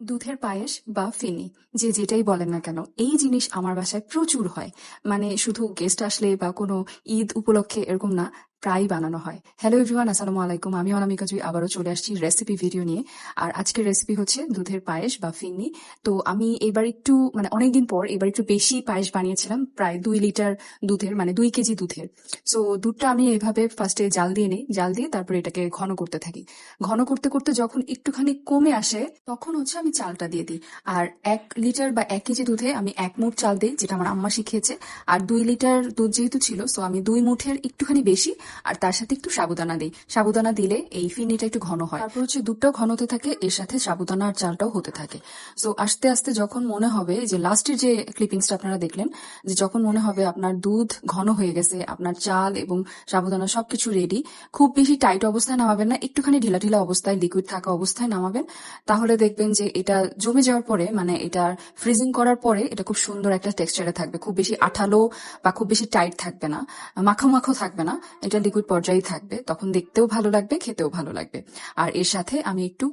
দুধের পায়েস বা ফেনি, যে যেটাই বলেন না কেন, এই জিনিস আমার বাসায় প্রচুর হয়। মানে শুধু গেস্ট আসলে বা কোনো ঈদ উপলক্ষে এরকম না প্রায় বানানো হয়। হ্যালো এভরিওয়ান আসসালামু আলাইকুম। আমি অনামিকা জুই, আবারও চলে আসছি রেসিপি ভিডিও নিয়ে। আর আজকের রেসিপি হচ্ছে দুধের পায়েস বা ফিন্নি। তো আমি এবার একটু মানে অনেকদিন পর এবার একটু বেশি পায়েস বানিয়েছিলাম, প্রায় দুই লিটার দুধের মানে দুই কেজি দুধের। সো দুধটা আমি এভাবে ফার্স্টে জাল দিয়ে নিই, জাল দিয়ে তারপরে এটাকে ঘন করতে থাকি। ঘন করতে করতে যখন একটুখানি কমে আসে, তখন হচ্ছে আমি চালটা দিয়ে দিই। আর এক লিটার বা এক কেজি দুধে আমি এক মুঠ চাল দিই, যেটা আমার আম্মা শিখিয়েছে। আর দুই লিটার দুধ যেহেতু ছিল সো আমি দুই মুঠের একটুখানি বেশি আর তার সাথে একটু সাবুদানা দিই। সাবুদানা দিলে এই ফিরনিটা একটু ঘন হয়। তারপর হচ্ছে দুধটাও ঘন হতে থাকে এর সাথে সাবুদানা আর চালটাও হতে থাকে। সো আস্তে আস্তে যখন মনে হবে যে লাস্টের যে ক্লিপিংসটা আপনারা দেখলেন যে যখন মনে হবে আপনার দুধ ঘন হয়ে গেছে আপনার চাল এবং সাবুদানা সবকিছু রেডি খুব বেশি টাইট অবস্থায় নামাবেন না একটুখানি ঢিলা ঢিলা অবস্থায় লিকুইড থাকা অবস্থায় নামাবেন। তাহলে দেখবেন যে এটা জমে যাওয়ার পরে মানে এটা ফ্রিজিং করার পরে এটা খুব সুন্দর একটা টেক্সচারে থাকবে। খুব বেশি আঠালো বা খুব বেশি টাইট থাকবে না মাখো মাখো থাকবে না। এটা লিকুইড পর্যায়ে থাকবে, তখন দেখতেও ভালো লাগবে, খেতেও ভালো লাগবে। আর এর সাথে আমি একটু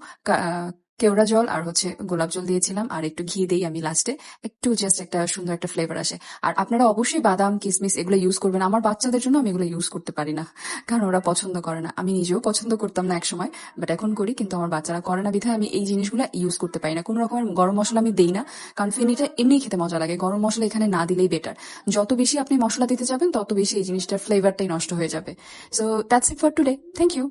কেওড়া জল আর হচ্ছে গোলাপ জল দিয়েছিলাম, আর একটু ঘি দিই আমি লাস্টে একটু জাস্ট একটা সুন্দর একটা ফ্লেভার আসে। আর আপনারা অবশ্যই বাদাম, কিসমিস এগুলো ইউজ করবেন। আমার বাচ্চাদের জন্য আমি এগুলো ইউজ করতে পারি না, কারণ ওরা পছন্দ করে না। আমি নিজেও পছন্দ করতাম না একসময় বাট এখন করি, কিন্তু আমার বাচ্চারা করে না। বিধায় আমি এই জিনিসগুলো ইউজ করতে পারি না। কোনো রকমের গরম মশলা আমি দিই না, কারণ ফেনিটা এমনি খেতে মজা লাগে। গরম মশলা এখানে না দিলেই বেটার যত বেশি আপনি মশলা দিতে যাবেন, তত বেশি এই জিনিসটার ফ্লেভারটাই নষ্ট হয়ে যাবে। So that's it for today thank you